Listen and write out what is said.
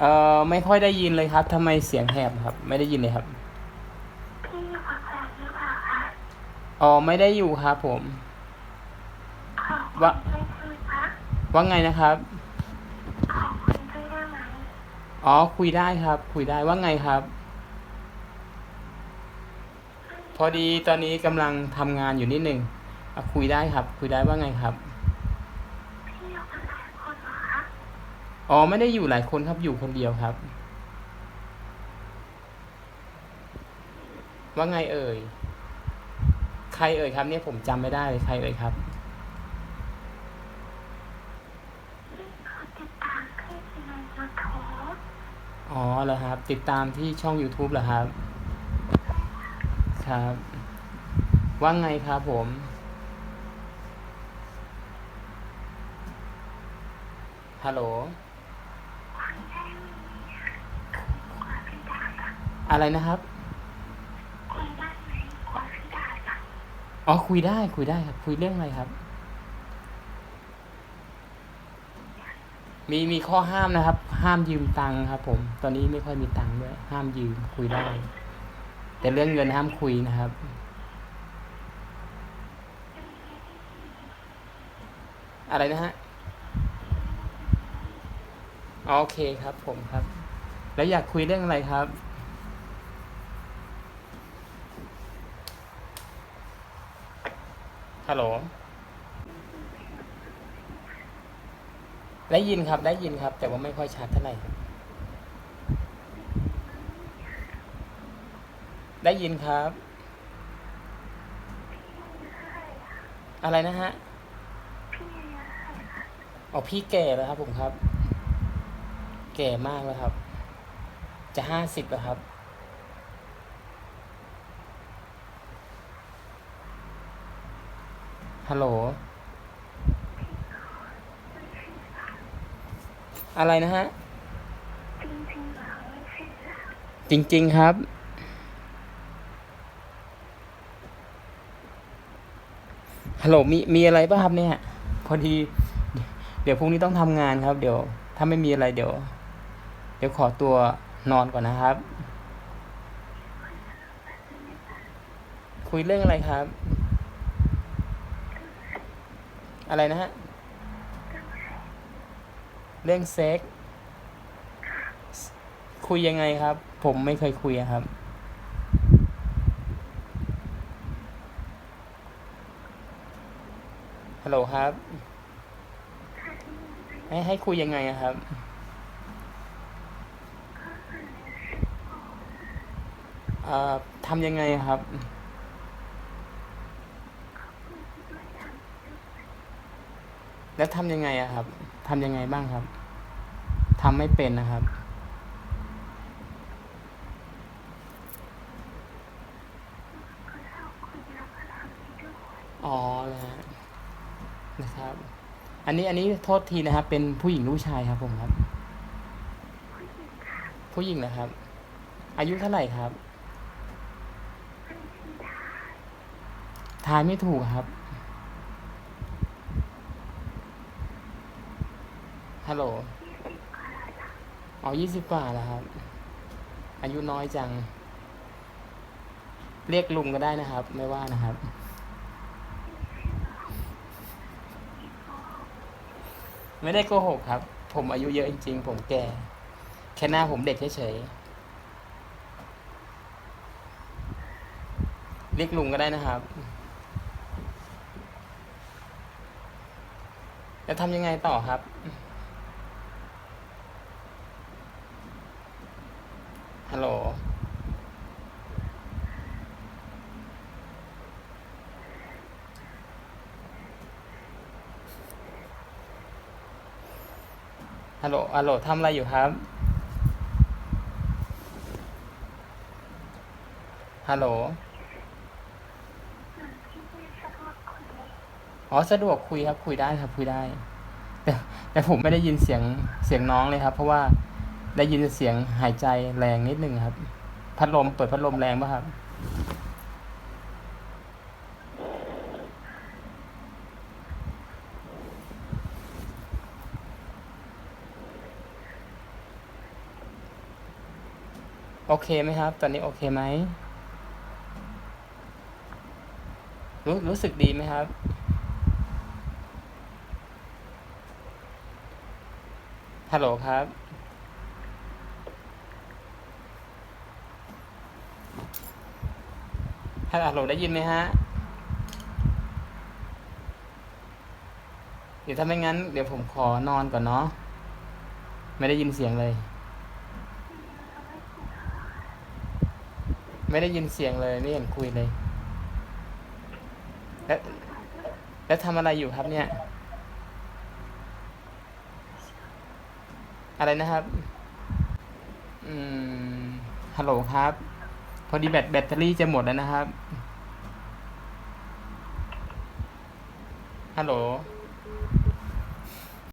เอ่อไม่ค่อยได้ยินเลยครับทำไมเสียงแหบครับ ไม่ได้ยินเลยครับพี่อยู่กับแฟนหรือเปล่าคะอ๋อไม่ได้อยู่ครับผม ขอคุยว่าด้วยได้ไหมคะว่าไงนะครับ ขอคุยด้วยได้ไหมอ๋อคุยได้ครับ คุยได้ว่าไงครับ พอดีตอนนี้กำลังทำงานอยู่นิดหนึ่งอะคุยได้ครับ คุยได้ว่าไงครับ พี่อยู่กันหลายคนเหรอคะ อ๋อไม่ได้อยู่หลายคนครับอยู่คนเดียวครับ ว่าไงเอ่ย ใครเอ่ยครับเนี่ยผมจำไม่ได้เลยใครเอ่ยครับ อ๋อเหรอครับ ติดตามที่ช่อง YouTube เหรอครับ ครับ ว่าไงครับผมฮัลโหล คุยได้ไหมกว่าพี่ดาจะ อะไรนะครับ คุยได้ไหมกว่าพี่ดาจะอ๋อคุยได้คุยได้ครับ คุยเรื่องอะไรครับ มีมีข้อห้ามนะครับ ห้ามยืมตังค์ครับ ผม ตอนนี้ไม่ค่อยมีตังค์ด้วย ห้ามยืมคุยได้ แต่เรื่องเงินห้ามคุยนะครับ อะไรนะฮะอ๋อโอเคครับ ผมครับ แล้วอยากคุยเรื่องอะไรครับ ฮัลโหล ได้ยินครับ ได้ยินครับ แต่ว่าไม่ค่อยชัดเท่าไหร่ ได้ยินครับ อะไรนะฮะอายุเท่าไหร่คะอ๋อพี่แก่แล้วครับผมครับ แก่มากแล้วครับ จะห้าสิบแล้วครับ ฮัลโหล อะไรนะฮะ จริงๆแล้วไม่ใช่เหรอจริงครับ ฮัลโหล มี มีอะไรป่ะครับเนี่ย พอดี เดี๋ยวพรุ่งนี้ต้องทำงานครับ เดี๋ยว ถ้าไม่มีอะไรเดี๋ยว เดี๋ยวขอตัวนอนก่อนนะครับ คุยเรื่องอะไรครับ อะไรนะฮะ เรื่องเซ็ก คุยยังไงครับ ผมไม่เคยคุยอะครับ ฮัลโหลครับ ให้ให้คุยยังไงครับ เอ่อทำยังไงครับ แล้วทำยังไงอะครับทำยังไงบ้างครับทำไม่เป็นนะครับก็ชอบคุยแล้วก็ทำให้ด้วยอ๋อนะฮะนะครับ อันนี้อันนี้โทษทีนะครับ เป็นผู้หญิงหรือผู้ชายครับผมครับผู้หญิงค่ะผู้หญิงนะครับ อายุเท่าไหร่ครับเป็นที่ได้ทายไม่ถูกครับ ฮัลโหลอ๋อยี่สิบกว่าแล้วครับ อายุน้อยจัง เรียกลุงก็ได้นะครับ ไม่ว่านะครับ ไม่ได้โกหกครับ ผมอายุเยอะจริงๆ ผมแก่ แค่หน้าผมเด็กเฉยๆ เรียกลุงก็ได้นะครับแล้วทำยังไงต่อครับ ฮัลโหล ฮัลโหล ฮัลโหลทำอะไรอยู่ครับ ฮัลโหล อ๋อ สะดวกคุยครับ คุยได้ครับ คุยได้ แต่แต่ผมไม่ได้ยินเสียง เสียงน้องเลยครับ เพราะว่า ได้ยินเสียงหายใจแรงนิดนึงครับ พัดลมเปิดพัดลมแรงป่ะครับ โอเคไหมครับ ตอนนี้โอเคไหมรู้รู้สึกดีไหมครับ ฮัลโหลครับ ฮัลโหลได้ยินไหมฮะ เดี๋ยวถ้าไม่งั้น เดี๋ยวผมขอนอนก่อนเนาะ ไม่ได้ยินเสียงเลย ไม่ได้ยินเสียงเลย ไม่เห็นคุยเลย แล้วแล้วทำอะไรอยู่ครับเนี่ย อะไรนะครับ อืม ฮัลโหลครับ พอดีแบตแบตเตอรี่จะหมดแล้วนะครับ ฮัลโหล